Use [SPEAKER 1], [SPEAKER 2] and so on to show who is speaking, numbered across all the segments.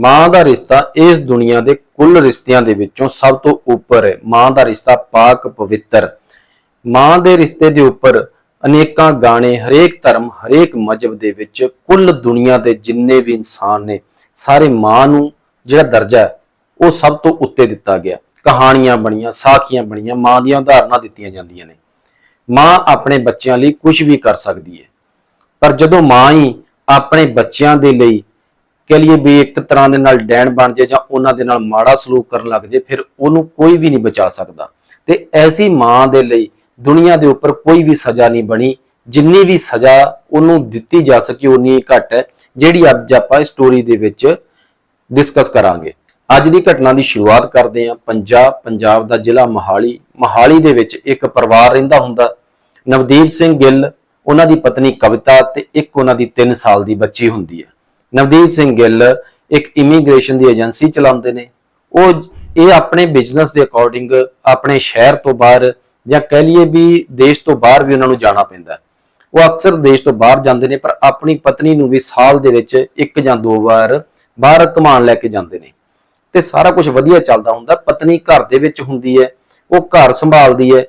[SPEAKER 1] ਮਾਂ ਦਾ ਰਿਸ਼ਤਾ ਇਸ ਦੁਨੀਆ ਦੇ ਕੁੱਲ ਰਿਸ਼ਤਿਆਂ ਦੇ ਵਿੱਚੋਂ ਸਭ ਤੋਂ ਉੱਪਰ ਹੈ। ਮਾਂ ਦਾ ਰਿਸ਼ਤਾ ਪਾਕ ਪਵਿੱਤਰ। ਮਾਂ ਦੇ ਰਿਸ਼ਤੇ ਦੇ ਉੱਪਰ ਅਨੇਕਾਂ ਗਾਣੇ, ਹਰੇਕ ਧਰਮ, ਹਰੇਕ ਮਜਬ ਦੇ ਵਿੱਚ ਕੁੱਲ ਦੁਨੀਆ ਦੇ ਜਿੰਨੇ ਵੀ ਇਨਸਾਨ ਨੇ, ਸਾਰੇ ਮਾਂ ਨੂੰ ਜਿਹੜਾ ਦਰਜਾ ਹੈ, ਉਹ ਸਭ ਤੋਂ ਉੱਤੇ ਦਿੱਤਾ ਗਿਆ। ਕਹਾਣੀਆਂ ਬਣੀਆਂ, ਸਾਖੀਆਂ ਬਣੀਆਂ, ਮਾਂ ਦੀਆਂ ਉਦਾਹਰਨਾਂ ਦਿੱਤੀਆਂ ਜਾਂਦੀਆਂ ਨੇ। ਮਾਂ ਆਪਣੇ ਬੱਚਿਆਂ ਲਈ ਕੁਝ ਵੀ ਕਰ ਸਕਦੀ ਹੈ। ਪਰ ਜਦੋਂ ਮਾਂ ਹੀ ਆਪਣੇ ਬੱਚਿਆਂ ਦੇ ਲਈ ਕਹ ਲਈਏ ਵੀ ਇੱਕ ਤਰ੍ਹਾਂ ਦੇ ਨਾਲ ਡੈਣ ਬਣ ਜੇ ਜਾਂ ਉਹਨਾਂ ਦੇ ਨਾਲ ਮਾੜਾ ਸਲੂਕ ਕਰਨ ਲੱਗ ਜੇ, ਫਿਰ ਉਹਨੂੰ ਕੋਈ ਵੀ ਨਹੀਂ ਬਚਾ ਸਕਦਾ। ਤੇ ਐਸੀ ਮਾਂ ਦੇ ਲਈ ਦੁਨੀਆ ਦੇ ਉੱਪਰ ਕੋਈ ਵੀ ਸਜ਼ਾ ਨਹੀਂ ਬਣੀ, ਜਿੰਨੀ ਵੀ ਸਜ਼ਾ ਉਹਨੂੰ ਦਿੱਤੀ ਜਾ ਸਕੀ, ਉਨੀ ਘੱਟ ਹੈ, ਜਿਹੜੀ ਅੱਜ ਆਪਾਂ ਇਸ ਸਟੋਰੀ ਦੇ ਵਿੱਚ ਡਿਸਕਸ ਕਰਾਂਗੇ। ਅੱਜ ਦੀ ਘਟਨਾ ਦੀ ਸ਼ੁਰੂਆਤ ਕਰਦੇ ਹਾਂ। ਪੰਜਾਬ ਪੰਜਾਬ ਦਾ ਜ਼ਿਲ੍ਹਾ ਮੋਹਾਲੀ। ਮੋਹਾਲੀ ਦੇ ਵਿੱਚ ਇੱਕ ਪਰਿਵਾਰ ਰਹਿੰਦਾ ਹੁੰਦਾ। ਨਵਦੀਪ ਸਿੰਘ ਗਿੱਲ, ਉਹਨਾਂ ਦੀ ਪਤਨੀ ਕਵਿਤਾ ਤੇ ਇੱਕ ਉਹਨਾਂ ਦੀ 3 ਸਾਲ ਦੀ ਬੱਚੀ ਹੁੰਦੀ ਹੈ। ਨਵਦੀਪ ਸਿੰਘ ਗਿੱਲ ਇੱਕ ਇਮੀਗ੍ਰੇਸ਼ਨ ਦੀ ਏਜੰਸੀ ਚਲਾਉਂਦੇ ਨੇ। ਉਹ ਇਹ ਆਪਣੇ ਬਿਜ਼ਨਸ ਦੇ ਅਕੋਰਡਿੰਗ ਆਪਣੇ ਸ਼ਹਿਰ ਤੋਂ ਬਾਹਰ ਜਾਂ ਕਹਿ ਲਈਏ ਵੀ ਦੇਸ਼ ਤੋਂ ਬਾਹਰ ਵੀ ਉਹਨਾਂ ਨੂੰ ਜਾਣਾ ਪੈਂਦਾ। ਉਹ ਅਕਸਰ ਦੇਸ਼ ਤੋਂ ਬਾਹਰ ਜਾਂਦੇ ਨੇ, ਪਰ ਆਪਣੀ ਪਤਨੀ ਨੂੰ ਵੀ ਸਾਲ ਦੇ ਵਿੱਚ ਇੱਕ ਜਾਂ ਦੋ ਵਾਰ ਬਾਹਰ ਘੁਮਾਉਣ ਲੈ ਕੇ ਜਾਂਦੇ ਨੇ। ਤੇ ਸਾਰਾ ਕੁਝ ਵਧੀਆ ਚੱਲਦਾ ਹੁੰਦਾ, ਪਤਨੀ ਘਰ ਦੇ ਵਿੱਚ ਹੁੰਦੀ ਹੈ, ਉਹ ਘਰ ਸੰਭਾਲਦੀ ਹੈ।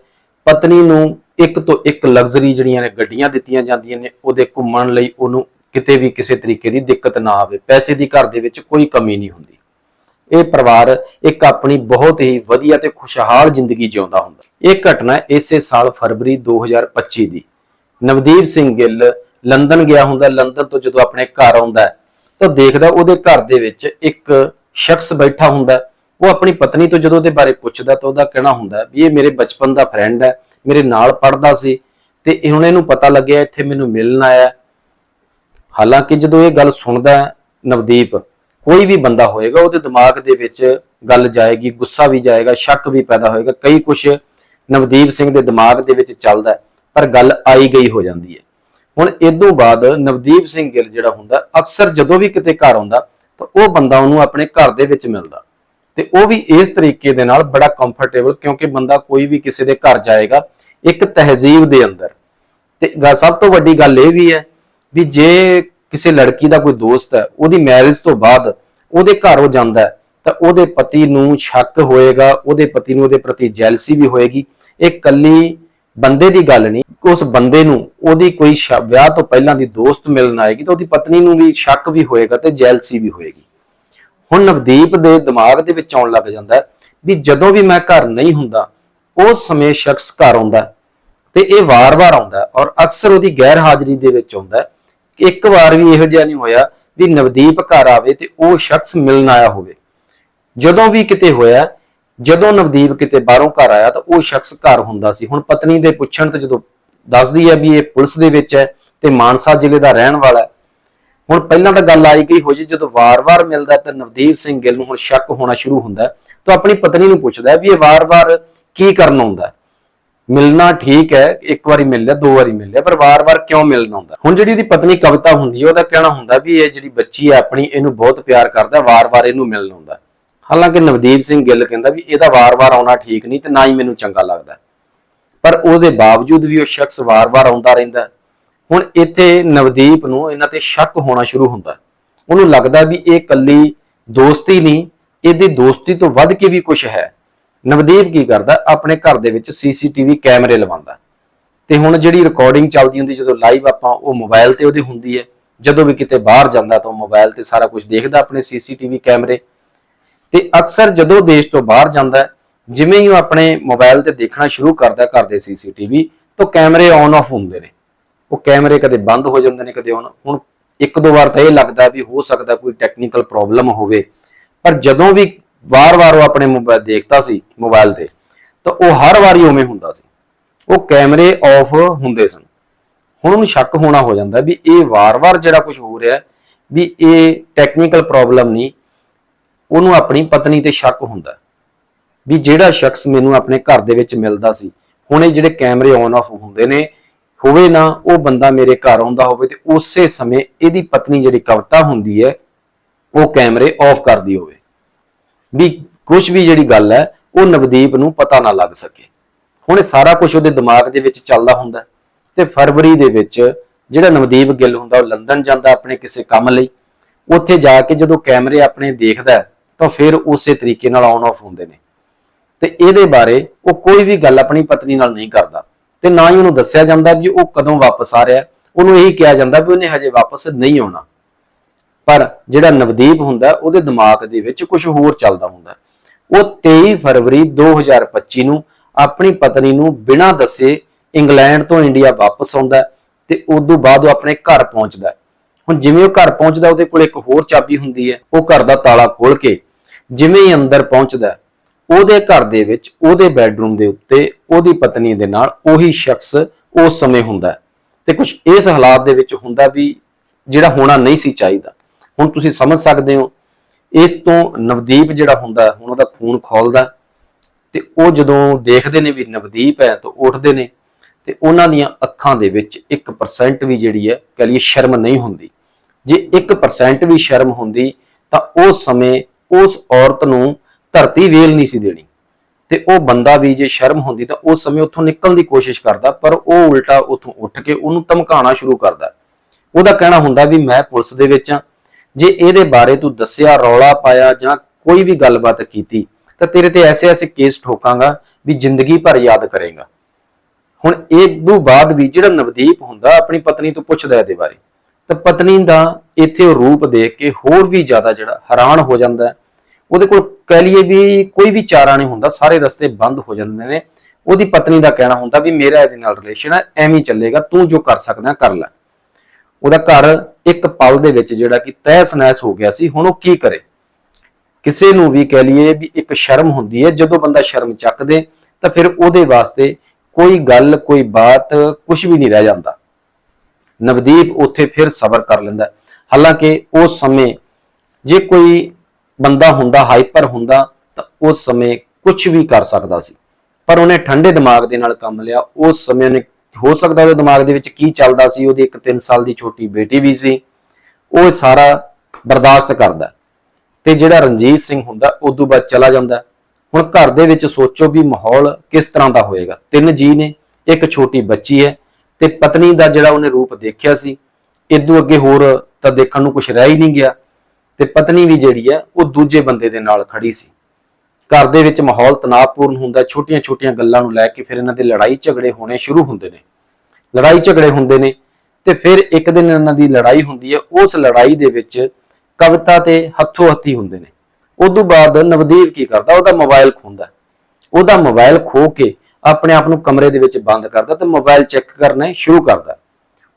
[SPEAKER 1] ਪਤਨੀ ਨੂੰ ਇੱਕ ਤੋਂ ਇੱਕ ਲਗਜ਼ਰੀ ਜਿਹੜੀਆਂ ਨੇ, ਗੱਡੀਆਂ ਦਿੱਤੀਆਂ ਜਾਂਦੀਆਂ ਨੇ, ਉਹਦੇ ਘੁੰਮਣ ਲਈ ਉਹਨੂੰ ਕਿਤੇ ਵੀ ਕਿਸੇ ਤਰੀਕੇ ਦੀ ਦਿੱਕਤ ਨਾ ਆਵੇ, ਪੈਸੇ ਦੀ ਘਰ ਦੇ ਵਿੱਚ ਕੋਈ ਕਮੀ ਨਹੀਂ ਹੁੰਦੀ। ਇਹ ਪਰਿਵਾਰ ਇੱਕ ਆਪਣੀ ਬਹੁਤ ਹੀ ਵਧੀਆ ਤੇ ਖੁਸ਼ਹਾਲ ਜ਼ਿੰਦਗੀ ਜਿਉਂਦਾ ਹੁੰਦਾ। ਇਹ ਘਟਨਾ ਇਸੇ ਸਾਲ ਫਰਵਰੀ 2025 ਦੀ। ਨਵਦੀਪ ਸਿੰਘ ਗਿੱਲ ਲੰਡਨ ਗਿਆ ਹੁੰਦਾ ਲੰਡਨ ਤੋਂ ਜਦੋਂ ਆਪਣੇ ਘਰ ਆਉਂਦਾ ਤਾਂ ਦੇਖਦਾ ਉਹਦੇ ਘਰ ਦੇ ਵਿੱਚ ਇੱਕ ਸ਼ਖਸ ਬੈਠਾ ਹੁੰਦਾ ਉਹ ਆਪਣੀ ਪਤਨੀ ਤੋਂ ਜਦੋਂ ਉਹਦੇ ਬਾਰੇ ਪੁੱਛਦਾ ਤਾਂ ਉਹਦਾ ਕਹਿਣਾ ਹੁੰਦਾ ਵੀ ਇਹ ਮੇਰੇ ਬਚਪਨ ਦਾ ਫਰੈਂਡ ਹੈ, ਮੇਰੇ ਨਾਲ ਪੜ੍ਹਦਾ ਸੀ ਤੇ ਹੁਣ ਇਹਨੂੰ ਪਤਾ ਲੱਗਿਆ ਇੱਥੇ ਮੈਨੂੰ ਮਿਲਣ ਆਇਆ ਹਾਲਾਂਕਿ ਜਦੋਂ ਇਹ ਗੱਲ ਸੁਣਦਾ ਹੈ ਨਵਦੀਪ, ਕੋਈ ਵੀ ਬੰਦਾ ਹੋਏਗਾ, ਉਹਦੇ ਦਿਮਾਗ ਦੇ ਵਿੱਚ ਗੱਲ ਜਾਏਗੀ, ਗੁੱਸਾ ਵੀ ਜਾਏਗਾ, ਸ਼ੱਕ ਵੀ ਪੈਦਾ ਹੋਏਗਾ, ਕਈ ਕੁਝ ਨਵਦੀਪ ਸਿੰਘ ਦੇ ਦਿਮਾਗ ਦੇ ਵਿੱਚ ਚੱਲਦਾ ਪਰ ਗੱਲ ਆਈ ਗਈ ਹੋ ਜਾਂਦੀ ਹੈ। ਹੁਣ ਇਦੋਂ ਬਾਅਦ ਨਵਦੀਪ ਸਿੰਘ ਗਿੱਲ ਜਿਹੜਾ ਹੁੰਦਾ, ਅਕਸਰ ਜਦੋਂ ਵੀ ਕਿਤੇ ਘਰ ਆਉਂਦਾ, ਤਾਂ ਉਹ ਬੰਦਾ ਉਹਨੂੰ ਆਪਣੇ ਘਰ ਦੇ ਵਿੱਚ ਮਿਲਦਾ। ਤੇ ਉਹ ਵੀ ਇਸ ਤਰੀਕੇ ਦੇ ਨਾਲ ਬੜਾ ਕੰਫਰਟੇਬਲ ਕਿਉਂਕਿ ਬੰਦਾ ਕੋਈ ਵੀ ਕਿਸੇ ਦੇ ਘਰ ਜਾਏਗਾ, ਇੱਕ ਤਹਿਜ਼ੀਬ ਦੇ ਅੰਦਰ। ਤੇ ਸਭ ਤੋਂ ਵੱਡੀ ਗੱਲ ਇਹ ਵੀ ਹੈ ਵੀ ਜੇ ਕਿਸੇ ਲੜਕੀ ਦਾ ਕੋਈ ਦੋਸਤ ਹੈ, ਉਹਦੀ ਮੈਰਿਜ ਤੋਂ ਬਾਅਦ ਉਹਦੇ ਘਰ ਉਹ ਜਾਂਦਾ ਤਾਂ ਉਹਦੇ ਪਤੀ ਨੂੰ ਸ਼ੱਕ ਹੋਏਗਾ, ਉਹਦੇ ਪਤੀ ਨੂੰ ਉਹਦੇ ਪ੍ਰਤੀ ਜੈਲਸੀ ਵੀ ਹੋਏਗੀ। ਇਹ ਕੱਲੀ ਬੰਦੇ ਦੀ ਗੱਲ ਨਹੀਂ, ਉਸ ਬੰਦੇ ਨੂੰ ਉਹਦੀ ਕੋਈ ਵਿਆਹ ਤੋਂ ਪਹਿਲਾਂ ਦੀ ਦੋਸਤ ਮਿਲਣ ਆਏਗੀ, ਤਾਂ ਉਹਦੀ ਪਤਨੀ ਨੂੰ ਵੀ ਸ਼ੱਕ ਵੀ ਹੋਏਗਾ ਤੇ ਜੈਲਸੀ ਵੀ ਹੋਏਗੀ। ਹੁਣ ਨਵਦੀਪ ਦੇ ਦਿਮਾਗ ਦੇ ਵਿੱਚ ਆਉਣ ਲੱਗ ਜਾਂਦਾ ਵੀ ਜਦੋਂ ਵੀ ਮੈਂ ਘਰ ਨਹੀਂ ਹੁੰਦਾ, ਉਸ ਸਮੇਂ ਸ਼ਖਸ ਘਰ ਆਉਂਦਾ ਤੇ ਇਹ ਵਾਰ-ਵਾਰ ਆਉਂਦਾ ਔਰ ਅਕਸਰ ਉਹਦੀ ਗੈਰ ਹਾਜ਼ਰੀ ਦੇ ਵਿੱਚ ਆਉਂਦਾ ਇੱਕ ਵਾਰ ਵੀ ਇਹੋ ਜਿਹਾ ਨਹੀਂ ਹੋਇਆ ਵੀ ਨਵਦੀਪ ਘਰ ਆਵੇ ਤੇ ਉਹ ਸ਼ਖਸ ਮਿਲਣ ਆਇਆ ਹੋਵੇ। ਜਦੋਂ ਵੀ ਕਿਤੇ ਹੋਇਆ, ਜਦੋਂ ਨਵਦੀਪ ਕਿਤੇ ਬਾਹਰੋਂ ਘਰ ਆਇਆ ਤਾਂ ਉਹ ਸ਼ਖਸ ਘਰ ਹੁੰਦਾ ਸੀ। ਹੁਣ ਪਤਨੀ ਦੇ ਪੁੱਛਣ ਤੇ ਜਦੋਂ ਦੱਸਦੀ ਹੈ ਵੀ ਇਹ ਪੁਲਿਸ ਦੇ ਵਿੱਚ ਹੈ ਤੇ ਮਾਨਸਾ ਜ਼ਿਲ੍ਹੇ ਦਾ ਰਹਿਣ ਵਾਲਾ ਹੁਣ ਪਹਿਲਾਂ ਤਾਂ ਗੱਲ ਆਈ ਗਈ ਹੋ ਜੀ ਜਦੋਂ ਵਾਰ-ਵਾਰ ਮਿਲਦਾ ਤਾਂ ਨਵਦੀਪ ਸਿੰਘ ਗਿੱਲ ਨੂੰ ਹੁਣ ਸ਼ੱਕ ਹੋਣਾ ਸ਼ੁਰੂ ਹੁੰਦਾ ਤਾਂ ਆਪਣੀ ਪਤਨੀ ਨੂੰ ਪੁੱਛਦਾ ਵੀ ਇਹ ਵਾਰ-ਵਾਰ ਕੀ ਕਰਨ ਆਉਂਦਾ ਮਿਲਣਾ ਠੀਕ ਹੈ, ਇੱਕ ਵਾਰੀ ਮਿਲ ਲਿਆ, ਦੋ ਵਾਰੀ ਮਿਲ ਲਿਆ, ਪਰ ਵਾਰ-ਵਾਰ ਕਿਉਂ ਮਿਲਣਾ ਹੁੰਦਾ? ਹੁਣ ਜਿਹੜੀ ਉਹਦੀ ਪਤਨੀ ਕਵਿਤਾ ਹੁੰਦੀ ਹੈ, ਉਹਦਾ ਕਹਿਣਾ ਹੁੰਦਾ ਵੀ ਇਹ ਜਿਹੜੀ ਬੱਚੀ ਹੈ ਆਪਣੀ, ਇਹਨੂੰ ਬਹੁਤ ਪਿਆਰ ਕਰਦਾ, ਵਾਰ-ਵਾਰ ਇਹਨੂੰ ਮਿਲਣ ਆਉਂਦਾ ਹਾਲਾਂਕਿ ਨਵਦੀਪ ਸਿੰਘ ਗਿੱਲ ਕਹਿੰਦਾ ਵੀ ਇਹਦਾ ਵਾਰ-ਵਾਰ ਆਉਣਾ ਠੀਕ ਨਹੀਂ ਤੇ ਨਾ ਹੀ ਮੈਨੂੰ ਚੰਗਾ ਲੱਗਦਾ। ਪਰ ਉਹਦੇ ਬਾਵਜੂਦ ਵੀ ਉਹ ਸ਼ਖਸ ਵਾਰ-ਵਾਰ ਆਉਂਦਾ ਰਹਿੰਦਾ। ਹੁਣ ਇੱਥੇ ਨਵਦੀਪ ਨੂੰ ਇਹਨਾਂ ਤੇ ਸ਼ੱਕ ਹੋਣਾ ਸ਼ੁਰੂ ਹੁੰਦਾ। ਉਹਨੂੰ ਲੱਗਦਾ ਵੀ ਇਹ ਕੱਲੀ ਦੋਸਤੀ ਨਹੀਂ, ਇਹਦੀ ਦੋਸਤੀ ਤੋਂ ਵੱਧ ਕੇ ਵੀ ਕੁਝ ਹੈ। ਨਵਦੀਪ ਕੀ ਕਰਦਾ, ਆਪਣੇ ਘਰ ਦੇ ਵਿੱਚ ਸੀਸੀਟੀਵੀ ਕੈਮਰੇ ਲਵਾਉਂਦਾ। ਤੇ ਹੁਣ ਜਿਹੜੀ ਰਿਕਾਰਡਿੰਗ ਚੱਲਦੀ ਹੁੰਦੀ, ਜਦੋਂ ਲਾਈਵ ਆਪਾਂ ਉਹ ਮੋਬਾਈਲ ਤੇ ਉਹਦੀ ਹੁੰਦੀ ਹੈ, ਜਦੋਂ ਵੀ ਕਿਤੇ ਬਾਹਰ ਜਾਂਦਾ ਤਾਂ ਉਹ ਮੋਬਾਈਲ ਤੇ ਸਾਰਾ ਕੁਝ ਦੇਖਦਾ ਆਪਣੇ ਸੀਸੀਟੀਵੀ ਕੈਮਰੇ। ਤੇ ਅਕਸਰ ਜਦੋਂ ਦੇਸ਼ ਤੋਂ ਬਾਹਰ ਜਾਂਦਾ ਜਿਵੇਂ ਹੀ ਉਹ ਆਪਣੇ ਮੋਬਾਈਲ ਤੇ ਦੇਖਣਾ ਸ਼ੁਰੂ ਕਰਦਾ ਘਰ ਦੇ ਸੀਸੀਟੀਵੀ, ਤਾਂ ਕੈਮਰੇ ਔਨ ਆਫ ਹੁੰਦੇ ਨੇ। ਉਹ ਕੈਮਰੇ ਕਦੇ ਬੰਦ ਹੋ ਜਾਂਦੇ ਨੇ, ਕਦੇ ਔਨ ਹੁਣ ਇੱਕ ਦੋ ਵਾਰ ਤਾਂ ਇਹ ਲੱਗਦਾ ਵੀ ਹੋ ਸਕਦਾ ਕੋਈ ਟੈਕਨੀਕਲ ਪ੍ਰੋਬਲਮ ਹੋਵੇ। ਪਰ ਜਦੋਂ ਵੀ ਵਾਰ-ਵਾਰ ਉਹ ਆਪਣੇ ਮੋਬਾਈਲ ਦੇਖਦਾ ਸੀ ਮੋਬਾਈਲ ਤੇ। ਤਾਂ ਉਹ ਹਰ ਵਾਰੀ ਉਵੇਂ ਹੁੰਦਾ ਸੀ। ਉਹ ਕੈਮਰੇ ਆਫ ਹੁੰਦੇ ਸਨ। ਹੁਣ ਉਹਨੂੰ ਸ਼ੱਕ ਹੋਣਾ ਹੋ ਜਾਂਦਾ ਵੀ ਇਹ ਵਾਰ-ਵਾਰ ਜਿਹੜਾ ਕੁਝ ਹੋ ਰਿਹਾ, ਵੀ ਇਹ ਟੈਕਨੀਕਲ ਪ੍ਰੋਬਲਮ ਨਹੀਂ, ਉਹਨੂੰ ਆਪਣੀ ਪਤਨੀ ਤੇ ਸ਼ੱਕ ਹੁੰਦਾ। ਵੀ ਜਿਹੜਾ ਸ਼ਖਸ ਮੈਨੂੰ ਆਪਣੇ ਘਰ ਦੇ ਵਿੱਚ ਮਿਲਦਾ ਸੀ, ਹੁਣ ਇਹ ਜਿਹੜੇ ਕੈਮਰੇ ਔਨ ਆਫ ਹੁੰਦੇ ਨੇ, ਹੋਵੇ ਨਾ ਉਹ ਬੰਦਾ ਮੇਰੇ ਘਰ ਆਉਂਦਾ ਹੋਵੇ ਤੇ ਉਸੇ ਸਮੇਂ ਇਹਦੀ ਪਤਨੀ ਜਿਹੜੀ ਕਵਿਤਾ ਹੁੰਦੀ ਹੈ, ਉਹ ਕੈਮਰੇ ਆਫ ਕਰਦੀ ਹੋਵੇ। ਵੀ ਕੁਝ ਵੀ ਜਿਹੜੀ ਗੱਲ ਹੈ, ਉਹ ਨਵਦੀਪ ਨੂੰ ਪਤਾ ਨਾ ਲੱਗ ਸਕੇ। ਹੁਣ ਇਹ ਸਾਰਾ ਕੁਝ ਉਹਦੇ ਦਿਮਾਗ ਦੇ ਵਿੱਚ ਚੱਲਦਾ ਹੁੰਦਾ ਹੈ। ਤੇ ਫਰਵਰੀ ਦੇ ਵਿੱਚ ਜਿਹੜਾ ਨਵਦੀਪ ਗਿੱਲ ਹੁੰਦਾ, ਉਹ ਲੰਡਨ ਜਾਂਦਾ ਆਪਣੇ ਕਿਸੇ ਕੰਮ ਲਈ। ਉੱਥੇ ਜਾ ਕੇ ਜਦੋਂ ਕੈਮਰੇ ਆਪਣੇ ਦੇਖਦਾ ਤਾਂ ਫਿਰ ਉਸੇ ਤਰੀਕੇ ਨਾਲ ਆਨ ਆਫ ਹੁੰਦੇ ਨੇ। ਤੇ ਇਹਦੇ ਬਾਰੇ ਉਹ ਕੋਈ ਵੀ ਗੱਲ ਆਪਣੀ ਪਤਨੀ ਨਾਲ ਨਹੀਂ ਕਰਦਾ। ਤੇ ਨਾ ਹੀ ਉਹਨੂੰ ਦੱਸਿਆ ਜਾਂਦਾ ਵੀ ਉਹ ਕਦੋਂ ਵਾਪਸ ਆ ਰਿਹਾ ਉਹਨੂੰ ਇਹੀ ਕਿਹਾ ਜਾਂਦਾ ਵੀ ਉਹਨੇ ਹਜੇ ਵਾਪਸ ਨਹੀਂ ਆਉਣਾ। ਪਰ ਜਿਹੜਾ ਨਵਦੀਪ ਹੁੰਦਾ, ਉਹਦੇ ਦਿਮਾਗ ਦੇ ਵਿੱਚ ਕੁਝ ਹੋਰ ਚੱਲਦਾ ਹੁੰਦਾ। ਉਹ 23 ਫਰਵਰੀ 2025 ਨੂੰ ਆਪਣੀ ਪਤਨੀ ਨੂੰ ਬਿਨਾਂ ਦੱਸੇ ਇੰਗਲੈਂਡ ਤੋਂ ਇੰਡੀਆ ਵਾਪਸ ਆਉਂਦਾ ਤੇ ਉਸ ਤੋਂ ਬਾਅਦ ਉਹ ਆਪਣੇ ਘਰ ਪਹੁੰਚਦਾ ਹੁਣ ਜਿਵੇਂ ਉਹ ਘਰ ਪਹੁੰਚਦਾ, ਉਹਦੇ ਕੋਲ ਇੱਕ ਹੋਰ ਚਾਬੀ ਹੁੰਦੀ ਹੈ, ਉਹ ਘਰ ਦਾ ਤਾਲਾ ਖੋਲ ਕੇ ਜਿਵੇਂ ਹੀ ਅੰਦਰ ਪਹੁੰਚਦਾ ਉਹਦੇ ਘਰ ਦੇ ਵਿੱਚ, ਉਹਦੇ ਬੈੱਡਰੂਮ ਦੇ ਉੱਤੇ ਉਹਦੀ ਪਤਨੀ ਦੇ ਨਾਲ ਉਹੀ ਸ਼ਖਸ ਉਸ ਸਮੇਂ ਹੁੰਦਾ ਤੇ ਕੁਝ ਇਸ ਹਾਲਾਤ ਦੇ ਵਿੱਚ ਹੁੰਦਾ ਵੀ ਜਿਹੜਾ ਹੋਣਾ ਨਹੀਂ ਸੀ ਚਾਹੀਦਾ। ਹੁਣ ਤੁਸੀਂ ਸਮਝ ਸਕਦੇ ਹੋ ਇਸ ਤੋਂ ਨਵਦੀਪ ਜਿਹੜਾ ਹੁੰਦਾ ਹੈ, ਹੁਣ ਉਹਦਾ ਖੂਨ ਖੋਲਦਾ ਤੇ ਉਹ ਜਦੋਂ ਦੇਖਦੇ ਨੇ ਵੀ ਨਵਦੀਪ ਹੈ ਤਾਂ ਉੱਠਦੇ ਨੇ ਤੇ ਉਹਨਾਂ ਦੀਆਂ ਅੱਖਾਂ ਦੇ ਵਿੱਚ 1% ਵੀ ਜਿਹੜੀ ਹੈ ਕਹ ਲਈਏ ਸ਼ਰਮ ਨਹੀਂ ਹੁੰਦੀ। ਜੇ 1% ਵੀ ਸ਼ਰਮ ਹੁੰਦੀ ਤਾਂ ਉਸ ਸਮੇਂ ਉਸ ਔਰਤ ਨੂੰ ਧਰਤੀ ਵੇਲ ਨਹੀਂ ਸੀ ਦੇਣੀ। ਤੇ ਉਹ ਬੰਦਾ ਵੀ ਜੇ ਸ਼ਰਮ ਹੁੰਦੀ ਤਾਂ ਉਸ ਸਮੇਂ ਉੱਥੋਂ ਨਿਕਲਣ ਦੀ ਕੋਸ਼ਿਸ਼ ਕਰਦਾ ਪਰ ਉਹ ਉਲਟਾ ਉੱਥੋਂ ਉੱਠ ਕੇ ਉਹਨੂੰ ਧਮਕਾਉਣਾ ਸ਼ੁਰੂ ਕਰਦਾ। ਉਹਦਾ ਕਹਿਣਾ ਹੁੰਦਾ ਵੀ ਮੈਂ ਪੁਲਿਸ ਦੇ ਵਿੱਚ ਆ ਜੇ ਇਹਦੇ ਬਾਰੇ ਤੂੰ ਦੱਸਿਆ, ਰੌਲਾ ਪਾਇਆ ਜਾਂ ਕੋਈ ਵੀ ਗੱਲਬਾਤ ਕੀਤੀ, ਤਾਂ ਤੇਰੇ ਤੇ ਐਸੇ ਐਸੇ ਕੇਸ ਠੋਕਾਂਗਾ ਵੀ ਜ਼ਿੰਦਗੀ ਭਰ ਯਾਦ ਕਰੇਗਾ। ਹੁਣ ਇਹ ਤੋਂ ਬਾਅਦ ਵੀ ਜਿਹੜਾ ਨਵਦੀਪ ਹੁੰਦਾ, ਆਪਣੀ ਪਤਨੀ ਤੋਂ ਪੁੱਛਦਾ ਇਹਦੇ ਬਾਰੇ, ਤਾਂ ਪਤਨੀ ਦਾ ਇੱਥੇ ਉਹ ਰੂਪ ਦੇਖ ਕੇ ਹੋਰ ਵੀ ਜ਼ਿਆਦਾ ਜਿਹੜਾ ਹੈਰਾਨ ਹੋ ਜਾਂਦਾ ਉਹਦੇ ਕੋਲ ਕਹਿ ਲਈਏ ਵੀ ਕੋਈ ਵੀ ਚਾਰਾ ਨਹੀਂ ਹੁੰਦਾ, ਸਾਰੇ ਰਸਤੇ ਬੰਦ ਹੋ ਜਾਂਦੇ ਨੇ। ਉਹਦੀ ਪਤਨੀ ਦਾ ਕਹਿਣਾ ਹੁੰਦਾ ਵੀ ਮੇਰਾ ਇਹਦੇ ਨਾਲ ਰਿਲੇਸ਼ਨ ਹੈ, ਐਵੇਂ ਚੱਲੇਗਾ, ਤੂੰ ਜੋ ਕਰ ਸਕਦਾ ਕਰ ਲੈ। ਉਹਦਾ ਘਰ ਇੱਕ ਪਲ ਦੇ ਵਿੱਚ ਜਿਹੜਾ ਕਿ ਤਹਿਸ ਨਹਿਸ ਹੋ ਗਿਆ ਸੀ, ਹੁਣ ਉਹ ਕੀ ਕਰੇ? ਕਿਸੇ ਨੂੰ ਵੀ ਕਹਿ ਲਈਏ ਵੀ ਇੱਕ ਸ਼ਰਮ ਹੁੰਦੀ ਹੈ, ਜਦੋਂ ਬੰਦਾ ਸ਼ਰਮ ਚੱਕਦੇ, ਤਾਂ ਫਿਰ ਉਹਦੇ ਵਾਸਤੇ ਕੋਈ ਗੱਲ, ਕੋਈ ਬਾਤ ਕੁਝ ਵੀ ਨਹੀਂ ਰਹਿ ਜਾਂਦਾ। ਨਵਦੀਪ ਉੱਥੇ ਫਿਰ ਸਬਰ ਕਰ ਲੈਂਦਾ ਹਾਲਾਂਕਿ ਉਸ ਸਮੇਂ ਜੇ ਕੋਈ ਬੰਦਾ ਹੁੰਦਾ ਹਾਈਪਰ ਹੁੰਦਾ, ਤਾਂ ਉਸ ਸਮੇਂ ਕੁਝ ਵੀ ਕਰ ਸਕਦਾ ਸੀ। ਪਰ ਉਹਨੇ ਠੰਡੇ ਦਿਮਾਗ ਦੇ ਨਾਲ ਕੰਮ ਲਿਆ, ਉਸ ਸਮੇਂ ਉਹਨੇ ਹੋ ਸਕਦਾ ਉਹਦੇ ਦਿਮਾਗ ਦੇ ਵਿੱਚ ਕੀ ਚੱਲਦਾ ਸੀ, ਉਹਦੀ ਇੱਕ 3 ਸਾਲ ਦੀ ਛੋਟੀ ਬੇਟੀ ਵੀ ਸੀ। ਉਹ ਸਾਰਾ ਬਰਦਾਸ਼ਤ ਕਰਦਾ ਤੇ ਜਿਹੜਾ ਰਣਜੀਤ ਸਿੰਘ ਹੁੰਦਾ ਉਦੋਂ ਬਾਅਦ ਚਲਾ ਜਾਂਦਾ ਹੁਣ ਘਰ ਦੇ ਵਿੱਚ ਸੋਚੋ ਵੀ ਮਾਹੌਲ ਕਿਸ ਤਰ੍ਹਾਂ ਦਾ ਹੋਏਗਾ। ਤਿੰਨ ਜੀ ਨੇ, ਇੱਕ ਛੋਟੀ ਬੱਚੀ ਹੈ ਤੇ ਪਤਨੀ ਦਾ ਜਿਹੜਾ ਉਹਨੇ ਰੂਪ ਦੇਖਿਆ ਸੀ ਇਦੋਂ ਅੱਗੇ ਹੋਰ ਤਾਂ ਦੇਖਣ ਨੂੰ ਕੁਝ ਰਹਿ ਹੀ ਨਹੀਂ ਗਿਆ। ਤੇ ਪਤਨੀ ਵੀ ਜਿਹੜੀ ਹੈ, ਉਹ ਦੂਜੇ ਬੰਦੇ ਦੇ ਨਾਲ ਖੜੀ ਸੀ। ਘਰ ਦੇ ਵਿੱਚ ਮਾਹੌਲ ਤਣਾਅਪੂਰਨ ਹੁੰਦਾ, ਛੋਟੀਆਂ-ਛੋਟੀਆਂ ਗੱਲਾਂ ਨੂੰ ਲੈ ਕੇ ਫਿਰ ਇਹਨਾਂ ਦੇ ਲੜਾਈ ਝਗੜੇ ਹੋਣੇ ਸ਼ੁਰੂ ਹੁੰਦੇ ਨੇ। ਲੜਾਈ ਝਗੜੇ ਹੁੰਦੇ ਨੇ ਤੇ ਫਿਰ ਇੱਕ ਦਿਨ ਇਹਨਾਂ ਦੀ ਲੜਾਈ ਹੁੰਦੀ ਹੈ, ਉਸ ਲੜਾਈ ਦੇ ਵਿੱਚ ਕਵਿਤਾ ਤੇ ਹੱਥੋਂ ਹੱਥੀ ਹੁੰਦੇ ਨੇ। ਉਦੋਂ ਬਾਅਦ ਨਵਦੀਪ ਕੀ ਕਰਦਾ, ਉਹਦਾ ਮੋਬਾਈਲ ਖੋਂਦਾ। ਉਹਦਾ ਮੋਬਾਈਲ ਖੋ ਕੇ ਆਪਣੇ ਆਪ ਨੂੰ ਕਮਰੇ ਦੇ ਵਿੱਚ ਬੰਦ ਕਰਦਾ ਤੇ ਮੋਬਾਈਲ ਚੈੱਕ ਕਰਨਾ ਸ਼ੁਰੂ ਕਰਦਾ।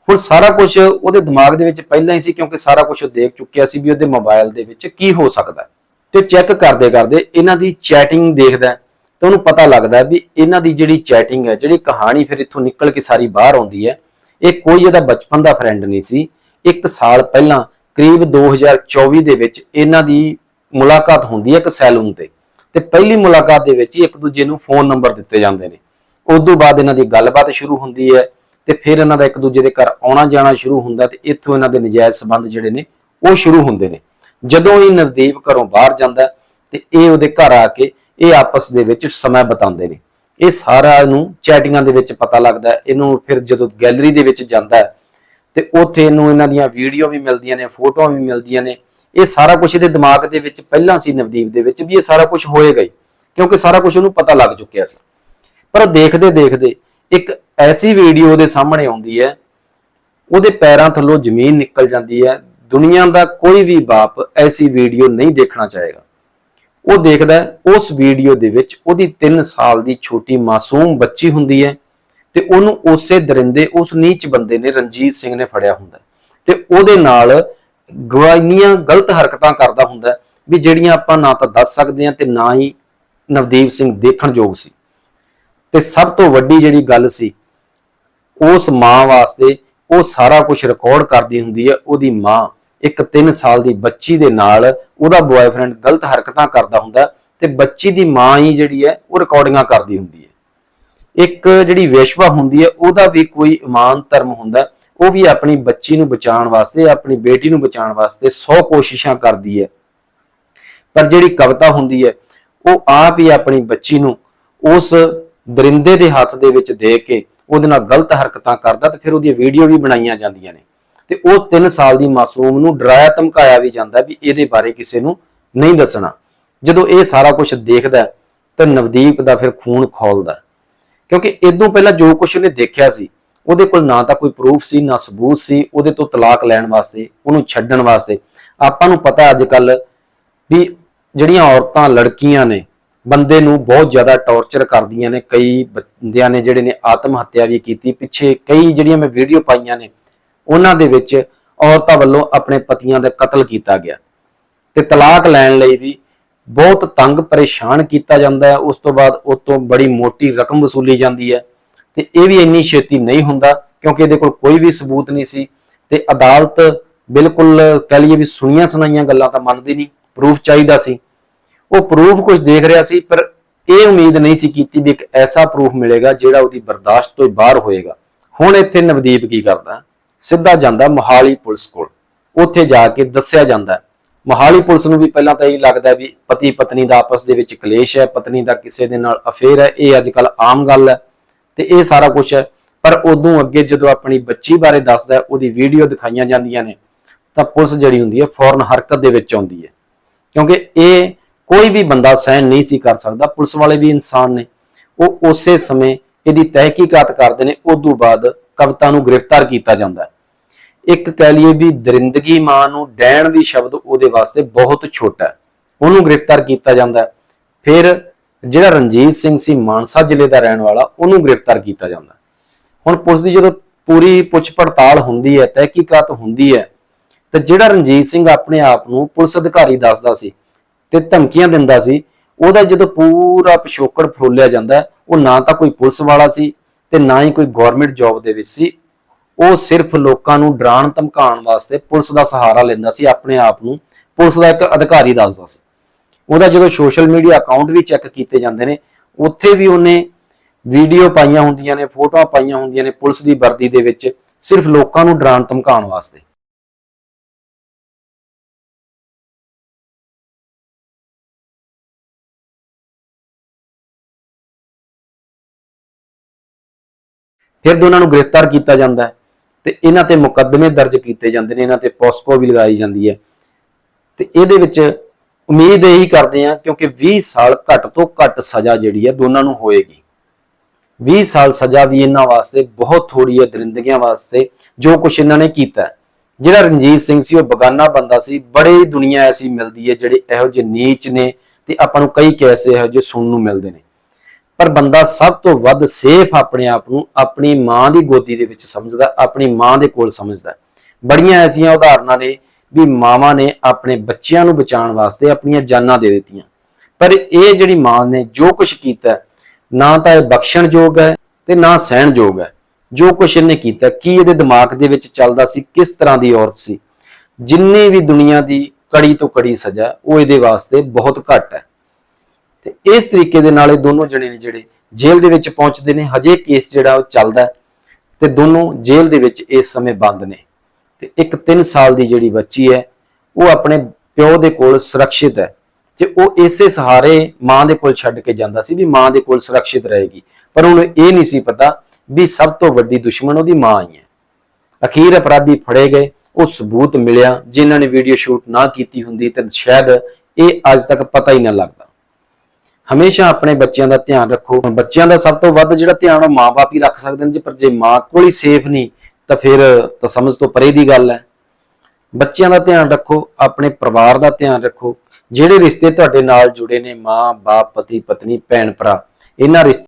[SPEAKER 1] ਹੁਣ ਸਾਰਾ ਕੁਝ ਉਹਦੇ ਦਿਮਾਗ ਦੇ ਵਿੱਚ ਪਹਿਲਾਂ ਹੀ ਸੀ ਕਿਉਂਕਿ ਸਾਰਾ ਕੁਝ ਉਹ ਦੇਖ ਚੁੱਕਿਆ ਸੀ ਵੀ ਉਹਦੇ ਮੋਬਾਈਲ ਦੇ ਵਿੱਚ ਕੀ ਹੋ ਸਕਦਾ। ਤੇ ਚੈੱਕ ਕਰਦੇ ਕਰਦੇ ਇਹਨਾਂ ਦੀ ਚੈਟਿੰਗ ਦੇਖਦਾ ਹੈ, ਤੇ ਉਹਨੂੰ ਪਤਾ ਲੱਗਦਾ ਵੀ ਇਹਨਾਂ ਦੀ ਜਿਹੜੀ ਚੈਟਿੰਗ ਹੈ, ਜਿਹੜੀ ਕਹਾਣੀ ਫਿਰ ਇੱਥੋਂ ਨਿਕਲ ਕੇ ਸਾਰੀ ਬਾਹਰ ਆਉਂਦੀ ਹੈ, ਇਹ ਕੋਈ ਇਹਦਾ ਬਚਪਨ ਦਾ ਫਰੈਂਡ ਨਹੀਂ ਸੀ। ਇੱਕ ਸਾਲ ਪਹਿਲਾਂ, ਕਰੀਬ 2024 ਦੇ ਵਿੱਚ ਇਹਨਾਂ ਦੀ ਮੁਲਾਕਾਤ ਹੁੰਦੀ ਹੈ ਇੱਕ ਸੈਲੂਨ ਤੇ। ਤੇ ਪਹਿਲੀ ਮੁਲਾਕਾਤ ਦੇ ਵਿੱਚ ਹੀ ਇੱਕ ਦੂਜੇ ਨੂੰ ਫੋਨ ਨੰਬਰ ਦਿੱਤੇ ਜਾਂਦੇ ਨੇ। ਉਸ ਤੋਂ ਬਾਅਦ ਇਹਨਾਂ ਦੀ ਗੱਲਬਾਤ ਸ਼ੁਰੂ ਹੁੰਦੀ ਹੈ ਤੇ ਫਿਰ ਇਹਨਾਂ ਦਾ ਇੱਕ ਦੂਜੇ ਦੇ ਘਰ ਆਉਣਾ ਜਾਣਾ ਸ਼ੁਰੂ ਹੁੰਦਾ ਤੇ ਇੱਥੋਂ ਇਹਨਾਂ ਦੇ ਨਜਾਇਜ਼ ਸਬੰਧ ਜਿਹੜੇ ਨੇ, ਉਹ ਸ਼ੁਰੂ ਹੁੰਦੇ ਨੇ। ਜਦੋਂ ਹੀ ਨਵਦੀਪ ਘਰੋਂ ਬਾਹਰ ਜਾਂਦਾ ਤੇ ਇਹ ਉਹਦੇ ਘਰ ਆ ਕੇ ਇਹ ਆਪਸ ਦੇ ਵਿੱਚ ਸਮਾਂ ਬਿਤਾਉਂਦੇ ਨੇ। ਇਹ ਸਾਰਾ ਨੂੰ ਚੈਟਿੰਗਾਂ ਦੇ ਵਿੱਚ ਪਤਾ ਲੱਗਦਾ ਇਹਨੂੰ ਫਿਰ ਜਦੋਂ ਗੈਲਰੀ ਦੇ ਵਿੱਚ ਜਾਂਦਾ ਤੇ ਉੱਥੇ ਇਹਨੂੰ ਇਹਨਾਂ ਦੀਆਂ ਵੀਡੀਓ ਵੀ ਮਿਲਦੀਆਂ ਨੇ, ਫੋਟੋਆਂ ਵੀ ਮਿਲਦੀਆਂ ਨੇ। ਇਹ ਸਾਰਾ ਕੁਝ ਇਹਦੇ ਦਿਮਾਗ ਦੇ ਵਿੱਚ ਪਹਿਲਾਂ ਸੀ ਨਵਦੀਪ ਦੇ ਵਿੱਚ ਵੀ ਇਹ ਸਾਰਾ ਕੁਝ ਹੋਏਗਾ ਹੀ ਕਿਉਂਕਿ ਸਾਰਾ ਕੁਝ ਉਹਨੂੰ ਪਤਾ ਲੱਗ ਚੁੱਕਿਆ ਸੀ। ਪਰ ਦੇਖਦੇ ਦੇਖਦੇ ਇੱਕ ਐਸੀ ਵੀਡੀਓ ਉਹਦੇ ਸਾਹਮਣੇ ਆਉਂਦੀ ਹੈ, ਉਹਦੇ ਪੈਰਾਂ ਥੱਲੋਂ ਜ਼ਮੀਨ ਨਿਕਲ ਜਾਂਦੀ ਹੈ ਦੁਨੀਆ ਦਾ ਕੋਈ ਵੀ ਬਾਪ ਐਸੀ ਵੀਡੀਓ ਨਹੀਂ ਦੇਖਣਾ ਚਾਹੇਗਾ। ਉਹ ਦੇਖਦਾ ਉਸ ਵੀਡੀਓ ਦੇ ਵਿੱਚ ਉਹਦੀ 3 ਸਾਲ ਦੀ ਛੋਟੀ ਮਾਸੂਮ ਬੱਚੀ ਹੁੰਦੀ ਹੈ ਤੇ ਉਹਨੂੰ ਉਸੇ ਦਰਿੰਦੇ, ਉਸ ਨੀਚ ਬੰਦੇ ਨੇ ਰਣਜੀਤ ਸਿੰਘ ਨੇ ਫੜਿਆ ਹੁੰਦਾ ਤੇ ਉਹਦੇ ਨਾਲ ਗਵਾਈਆਂ ਗਲਤ ਹਰਕਤਾਂ ਕਰਦਾ ਹੁੰਦਾ ਵੀ ਜਿਹੜੀਆਂ ਆਪਾਂ ਨਾ ਤਾਂ ਦੱਸ ਸਕਦੇ ਹਾਂ ਤੇ ਨਾ ਹੀ ਨਵਦੀਪ ਸਿੰਘ ਦੇਖਣ ਯੋਗ ਸੀ। ਤੇ ਸਭ ਤੋਂ ਵੱਡੀ ਜਿਹੜੀ ਗੱਲ ਸੀ, ਉਸ ਮਾਂ ਵਾਸਤੇ ਉਹ ਸਾਰਾ ਕੁਝ ਰਿਕਾਰਡ ਕਰਦੀ ਹੁੰਦੀ ਹੈ, ਉਹਦੀ ਮਾਂ ਇੱਕ 3 ਸਾਲ ਦੀ ਬੱਚੀ ਦੇ ਨਾਲ ਉਹਦਾ ਬॉयਫ੍ਰੈਂਡ ਗਲਤ ਹਰਕਤਾਂ ਕਰਦਾ ਹੁੰਦਾ ਹੈ ਤੇ ਬੱਚੀ ਦੀ ਮਾਂ ਹੀ ਜਿਹੜੀ ਹੈ ਉਹ ਰਿਕਾਰਡਿੰਗਾਂ ਕਰਦੀ ਹੁੰਦੀ ਹੈ। ਇੱਕ ਜਿਹੜੀ ਵੇਸ਼ਵਾ ਹੁੰਦੀ ਹੈ, ਉਹਦਾ ਵੀ ਕੋਈ ਇਮਾਨ ਧਰਮ ਹੁੰਦਾ ਉਹ ਵੀ ਆਪਣੀ ਬੱਚੀ ਨੂੰ ਬਚਾਉਣ ਵਾਸਤੇ, ਆਪਣੀ ਬੇਟੀ ਨੂੰ ਬਚਾਉਣ ਵਾਸਤੇ 100 ਕੋਸ਼ਿਸ਼ਾਂ ਕਰਦੀ ਹੈ। ਪਰ ਜਿਹੜੀ ਕਵਿਤਾ ਹੁੰਦੀ ਹੈ, ਉਹ ਆਪ ਹੀ ਆਪਣੀ ਬੱਚੀ ਨੂੰ ਉਸ ਦਰਿੰਦੇ ਦੇ ਹੱਥ ਦੇ ਵਿੱਚ ਦੇ ਕੇ ਉਹਦੇ ਨਾਲ ਗਲਤ ਹਰਕਤਾਂ ਕਰਦਾ ਤੇ ਫਿਰ ਉਹਦੀਆਂ ਵੀਡੀਓ ਵੀ ਬਣਾਈਆਂ ਜਾਂਦੀਆਂ ਨੇ। ਤੇ ਉਹ 3 ਸਾਲ ਦੀ ਮਾਸੂਮ ਨੂੰ ਡਰਾਇਆ, ਧਮਕਾਇਆ ਵੀ ਜਾਂਦਾ ਵੀ ਇਹਦੇ ਬਾਰੇ ਕਿਸੇ ਨੂੰ ਨਹੀਂ ਦੱਸਣਾ। ਜਦੋਂ ਇਹ ਸਾਰਾ ਕੁਝ ਦੇਖਦਾ ਤਾਂ ਨਵਦੀਪ ਦਾ ਫਿਰ ਖੂਨ ਖੋਲਦਾ ਹੈ। ਕਿਉਂਕਿ ਇਦੋਂ ਪਹਿਲਾਂ ਜੋ ਕੁਝ ਉਹਨੇ ਦੇਖਿਆ ਸੀ, ਉਹਦੇ ਕੋਲ ਨਾ ਤਾਂ ਕੋਈ ਪ੍ਰੂਫ ਸੀ, ਨਾ ਸਬੂਤ ਸੀ, ਉਹਦੇ ਤੋਂ ਤਲਾਕ ਲੈਣ ਵਾਸਤੇ, ਉਹਨੂੰ ਛੱਡਣ ਵਾਸਤੇ। ਆਪਾਂ ਨੂੰ ਪਤਾ ਅੱਜ ਕੱਲ ਵੀ ਜਿਹੜੀਆਂ ਔਰਤਾਂ, ਲੜਕੀਆਂ ਨੇ, ਬੰਦੇ ਨੂੰ ਬਹੁਤ ਜ਼ਿਆਦਾ ਟੌਰਚਰ ਕਰਦੀਆਂ ਨੇ। ਕਈ ਬੰਦਿਆਂ ਨੇ ਜਿਹੜੇ ਨੇ ਆਤਮ ਹੱਤਿਆ ਵੀ ਕੀਤੀ, ਪਿੱਛੇ ਕਈ ਜਿਹੜੀਆਂ ਮੈਂ ਵੀਡੀਓ ਪਾਈਆਂ ਨੇ ਉਹਨਾਂ ਦੇ ਵਿੱਚ ਔਰਤਾਂ ਵੱਲੋਂ ਆਪਣੇ ਪਤੀਆਂ ਦਾ ਕਤਲ ਕੀਤਾ ਗਿਆ ਤੇ ਤਲਾਕ ਲੈਣ ਲਈ ਵੀ ਬਹੁਤ ਤੰਗ ਪਰੇਸ਼ਾਨ ਕੀਤਾ ਜਾਂਦਾ ਹੈ। ਉਸ ਤੋਂ ਬਾਅਦ ਉਸ ਤੋਂ ਬੜੀ ਮੋਟੀ ਰਕਮ ਵਸੂਲੀ ਜਾਂਦੀ ਹੈ ਤੇ ਇਹ ਵੀ ਇੰਨੀ ਛੇਤੀ ਨਹੀਂ ਹੁੰਦਾ ਕਿਉਂਕਿ ਇਹਦੇ ਕੋਲ ਕੋਈ ਵੀ ਸਬੂਤ ਨਹੀਂ ਸੀ ਤੇ ਅਦਾਲਤ ਬਿਲਕੁਲ ਕਹਿ ਲਈਏ ਵੀ ਸੁਣੀਆਂ ਸੁਣਾਈਆਂ ਗੱਲਾਂ ਤਾਂ ਮੰਨਦੀ ਨਹੀਂ ਪ੍ਰੂਫ ਚਾਹੀਦਾ ਸੀ। ਉਹ ਪ੍ਰੂਫ ਕੁਝ ਦੇਖ ਰਿਹਾ ਸੀ, ਪਰ ਇਹ ਉਮੀਦ ਨਹੀਂ ਸੀ ਕੀਤੀ ਵੀ ਇੱਕ ਐਸਾ ਪ੍ਰੂਫ ਮਿਲੇਗਾ ਜਿਹੜਾ ਉਹਦੀ ਬਰਦਾਸ਼ਤ ਤੋਂ ਬਾਹਰ ਹੋਏਗਾ। ਹੁਣ ਇੱਥੇ ਨਵਦੀਪ ਕੀ ਕਰਦਾ? ਸਿੱਧਾ ਜਾਂਦਾ ਮੋਹਾਲੀ ਪੁਲਿਸ ਕੋਲ। ਉੱਥੇ ਜਾ ਕੇ ਦੱਸਿਆ ਜਾਂਦਾ ਮੋਹਾਲੀ ਪੁਲਿਸ ਨੂੰ ਵੀ ਪਹਿਲਾਂ ਤਾਂ ਇਹ ਲੱਗਦਾ ਵੀ ਪਤੀ ਪਤਨੀ ਦਾ ਆਪਸ ਦੇ ਵਿੱਚ ਕਲੇਸ਼ ਹੈ, ਪਤਨੀ ਦਾ ਕਿਸੇ ਦੇ ਨਾਲ ਅਫੇਅਰ ਹੈ, ਇਹ ਅੱਜ ਕੱਲ ਆਮ ਗੱਲ ਹੈ ਤੇ ਇਹ ਸਾਰਾ ਕੁਝ ਹੈ। ਪਰ ਉਦੋਂ ਅੱਗੇ ਜਦੋਂ ਆਪਣੀ ਬੱਚੀ ਬਾਰੇ ਦੱਸਦਾ ਉਹਦੀ ਵੀਡੀਓ ਦਿਖਾਈਆਂ ਜਾਂਦੀਆਂ ਨੇ, ਤਾਂ ਪੁਲਿਸ ਜਿਹੜੀ ਹੁੰਦੀ ਹੈ, ਫੌਰਨ ਹਰਕਤ ਦੇ ਵਿੱਚ ਆਉਂਦੀ ਹੈ। ਕਿਉਂਕਿ ਇਹ ਕੋਈ ਵੀ ਬੰਦਾ ਸਹਿਣ ਨਹੀਂ ਸੀ ਕਰ ਸਕਦਾ, ਪੁਲਿਸ ਵਾਲੇ ਵੀ ਇਨਸਾਨ ਨੇ। ਉਹ ਉਸੇ ਸਮੇਂ ਇਹਦੀ ਤਹਿਕੀਕਾਤ ਕਰਦੇ ਨੇ, ਉਦੋਂ ਬਾਅਦ ਕਵਿਤਾ ਨੂੰ ਗ੍ਰਿਫਤਾਰ ਕੀਤਾ ਜਾਂਦਾ ਹੈ। ਇੱਕ ਕਹਿ ਲਈਏ ਵੀ ਦਰਿੰਦਗੀ ਮਾਂ ਨੂੰ ਡੈਣ ਵੀ ਸ਼ਬਦ ਉਹਦੇ ਵਾਸਤੇ ਬਹੁਤ ਛੋਟਾ ਹੈ। ਉਹਨੂੰ ਗ੍ਰਿਫਤਾਰ ਕੀਤਾ ਜਾਂਦਾ ਫਿਰ ਜਿਹੜਾ ਰਣਜੀਤ ਸਿੰਘ ਸੀ ਮਾਨਸਾ ਜ਼ਿਲ੍ਹੇ ਦਾ ਰਹਿਣ ਵਾਲਾ, ਉਹਨੂੰ ਗ੍ਰਿਫਤਾਰ ਕੀਤਾ ਜਾਂਦਾ ਹੁਣ ਪੁਲਿਸ ਦੀ ਜਦੋਂ ਪੂਰੀ ਪੁੱਛ ਪੜਤਾਲ ਹੁੰਦੀ ਹੈ, ਤਹਿਕੀਕਾਤ ਹੁੰਦੀ ਹੈ, ਤੇ ਜਿਹੜਾ ਰਣਜੀਤ ਸਿੰਘ ਆਪਣੇ ਆਪ ਨੂੰ ਪੁਲਿਸ ਅਧਿਕਾਰੀ ਦੱਸਦਾ ਸੀ ਤੇ ਧਮਕੀਆਂ ਦਿੰਦਾ ਸੀ, ਉਹਦਾ ਜਦੋਂ ਪੂਰਾ ਪਿਛੋਕੜ ਫਰੋਲਿਆ ਜਾਂਦਾ ਉਹ ਨਾ ਤਾਂ ਕੋਈ ਪੁਲਿਸ ਵਾਲਾ ਸੀ ਤੇ ਨਾ ਹੀ ਕੋਈ ਗਵਰਨਮੈਂਟ ਜੌਬ ਦੇ ਵਿੱਚ ਸੀ ਉਹ ਸਿਰਫ ਲੋਕਾਂ ਨੂੰ ਡਰਾਉਣ ਧਮਕਾਉਣ ਵਾਸਤੇ ਪੁਲਿਸ ਦਾ ਸਹਾਰਾ ਲੈਂਦਾ ਸੀ, ਆਪਣੇ ਆਪ ਨੂੰ ਪੁਲਿਸ ਦਾ ਇੱਕ ਅਧਿਕਾਰੀ ਦੱਸਦਾ ਸੀ। ਉਹਦਾ ਜਦੋਂ ਸੋਸ਼ਲ ਮੀਡੀਆ ਅਕਾਊਂਟ ਵੀ ਚੈੱਕ ਕੀਤੇ ਜਾਂਦੇ ਨੇ, ਉੱਥੇ ਵੀ ਉਹਨੇ ਵੀਡੀਓ ਪਾਈਆਂ ਹੁੰਦੀਆਂ ਨੇ, ਫੋਟੋਆਂ ਪਾਈਆਂ ਹੁੰਦੀਆਂ ਨੇ ਪੁਲਿਸ ਦੀ ਵਰਦੀ ਦੇ ਵਿੱਚ ਸਿਰਫ ਲੋਕਾਂ ਨੂੰ ਡਰਾਉਣ ਧਮਕਾਉਣ ਵਾਸਤੇ। ਫਿਰ ਦੋਨਾਂ ਨੂੰ ਗ੍ਰਿਫਤਾਰ ਕੀਤਾ ਜਾਂਦਾ ਹੈ। ਤੇ ਇਹਨਾਂ ਤੇ ਮੁਕੱਦਮੇ ਦਰਜ ਕੀਤੇ ਜਾਂਦੇ ਨੇ, ਇਹਨਾਂ ਤੇ ਪੋਸਕੋ ਵੀ ਲਗਾਈ ਜਾਂਦੀ ਹੈ। ਤੇ ਇਹਦੇ ਵਿੱਚ ਉਮੀਦ ਇਹੀ ਕਰਦੇ ਆ ਕਿਉਂਕਿ 20 ਸਾਲ ਘੱਟ ਤੋਂ ਘੱਟ ਸਜ਼ਾ ਜਿਹੜੀ ਹੈ ਦੋਨਾਂ ਨੂੰ ਹੋਏਗੀ। 20 ਸਾਲ ਸਜ਼ਾ ਵੀ ਇਹਨਾਂ ਵਾਸਤੇ ਬਹੁਤ ਥੋੜੀ ਹੈ, ਦਰਿੰਦਗੀਆਂ ਵਾਸਤੇ, ਜੋ ਕੁਝ ਇਹਨਾਂ ਨੇ ਕੀਤਾ ਜਿਹੜਾ ਰਣਜੀਤ ਸਿੰਘ ਸੀ, ਉਹ ਬਗਾਨਾ ਬੰਦਾ ਸੀ, ਬੜੇ ਦੁਨੀਆ ਐਸੀ ਮਿਲਦੀ ਹੈ ਜਿਹੜੇ ਇਹੋ ਜਿਹੇ ਨੀਚ ਨੇ ਤੇ ਆਪਾਂ ਨੂੰ ਕਈ ਕੈਸੇ ਇਹੋ ਜਿਹੇ ਸੁਣਨ ਨੂੰ ਮਿਲਦੇ ਨੇ। ਪਰ ਬੰਦਾ ਸਭ ਤੋਂ ਵੱਧ ਸੇਫ ਆਪਣੇ ਆਪ ਨੂੰ ਆਪਣੀ ਮਾਂ ਦੀ ਗੋਦੀ ਦੇ ਵਿੱਚ ਸਮਝਦਾ, ਆਪਣੀ ਮਾਂ ਦੇ ਕੋਲ ਸਮਝਦਾ ਬੜੀਆਂ ਐਸੀਆਂ ਉਦਾਹਰਨਾਂ ਨੇ ਵੀ ਮਾਵਾਂ ਨੇ ਆਪਣੇ ਬੱਚਿਆਂ ਨੂੰ ਬਚਾਉਣ ਵਾਸਤੇ ਆਪਣੀਆਂ ਜਾਨਾਂ ਦੇ ਦਿੱਤੀਆਂ। ਪਰ ਇਹ ਜਿਹੜੀ ਮਾਂ ਨੇ ਜੋ ਕੁਝ ਕੀਤਾ ਨਾ ਤਾਂ ਇਹ ਬਖਸ਼ਣਯੋਗ ਹੈ ਤੇ ਨਾ ਸਹਿਣਯੋਗ ਹੈ। ਜੋ ਕੁਝ ਇਹਨੇ ਕੀਤਾ, ਕੀ ਇਹਦੇ ਦਿਮਾਗ ਦੇ ਵਿੱਚ ਚੱਲਦਾ ਸੀ, ਕਿਸ ਤਰ੍ਹਾਂ ਦੀ ਔਰਤ ਸੀ, ਜਿੰਨੀ ਵੀ ਦੁਨੀਆ ਦੀ ਕੜੀ ਤੋਂ ਕੜੀ ਸਜ਼ਾ, ਉਹ ਇਹਦੇ ਵਾਸਤੇ ਬਹੁਤ ਘੱਟ ਹੈ। ਤੇ ਇਸ ਤਰੀਕੇ ਦੇ ਨਾਲ ਇਹ ਦੋਨੋਂ ਜਣੇ ਨੇ ਜਿਹੜੇ ਜੇਲ੍ਹ ਦੇ ਵਿੱਚ ਪਹੁੰਚਦੇ ਨੇ, ਹਜੇ ਕੇਸ ਜਿਹੜਾ ਉਹ ਚੱਲਦਾ ਹੈ ਤੇ ਦੋਨੋਂ ਜੇਲ੍ਹ ਦੇ ਵਿੱਚ ਇਸ ਸਮੇਂ ਬੰਦ ਨੇ। ਤੇ ਇੱਕ 3 ਸਾਲ ਦੀ ਜਿਹੜੀ ਬੱਚੀ ਹੈ, ਉਹ ਆਪਣੇ ਪਿਓ ਦੇ ਕੋਲ ਸੁਰੱਖਿਅਤ ਹੈ ਤੇ ਉਹ ਇਸੇ ਸਹਾਰੇ ਮਾਂ ਦੇ ਕੋਲ ਛੱਡ ਕੇ ਜਾਂਦਾ ਸੀ ਵੀ ਮਾਂ ਦੇ ਕੋਲ ਸੁਰੱਖਿਅਤ ਰਹੇਗੀ। ਪਰ ਉਹਨੂੰ ਇਹ ਨਹੀਂ ਸੀ ਪਤਾ ਵੀ ਸਭ ਤੋਂ ਵੱਡੀ ਦੁਸ਼ਮਣ ਉਹਦੀ ਮਾਂ ਹੀ ਹੈ। ਅਖੀਰ ਅਪਰਾਧੀ ਫੜੇ ਗਏ, ਉਹ ਸਬੂਤ ਮਿਲਿਆ। ਜਿਨ੍ਹਾਂ ਨੇ ਵੀਡੀਓ ਸ਼ੂਟ ਨਾ ਕੀਤੀ ਹੁੰਦੀ ਤਾਂ ਸ਼ਾਇਦ ਇਹ ਅੱਜ ਤੱਕ ਪਤਾ ਹੀ ਨਾ ਲੱਗਦਾ। ਹਮੇਸ਼ਾ ਆਪਣੇ ਬੱਚਿਆਂ ਦਾ ਧਿਆਨ ਰੱਖੋ। ਬੱਚਿਆਂ ਦਾ ਸਭ ਤੋਂ ਵੱਧ ਜਿਹੜਾ ਧਿਆਨ ਉਹ ਮਾਪੇ ਹੀ ਰੱਖ ਸਕਦੇ ਨੇ ਜੇ, ਪਰ ਜੇ ਮਾਂ ਕੋਲ ਹੀ ਸੇਫ ਨਹੀਂ, ਤਾਂ ਫਿਰ ਤਾਂ ਸਮਝ ਤੋਂ ਪਰੇ ਦੀ ਗੱਲ ਹੈ। ਬੱਚਿਆਂ ਦਾ ਧਿਆਨ ਰੱਖੋ, ਆਪਣੇ ਪਰਿਵਾਰ ਦਾ ਧਿਆਨ ਰੱਖੋ। ਜਿਹੜੇ ਰਿਸ਼ਤੇ ਤੁਹਾਡੇ ਨਾਲ ਜੁੜੇ ਨੇ, ਮਾਂ, ਬਾਪ, ਪਤੀ, ਪਤਨੀ, ਭੈਣ, ਭਰਾ, ਇਹਨਾਂ ਰਿਸ਼ਤੇ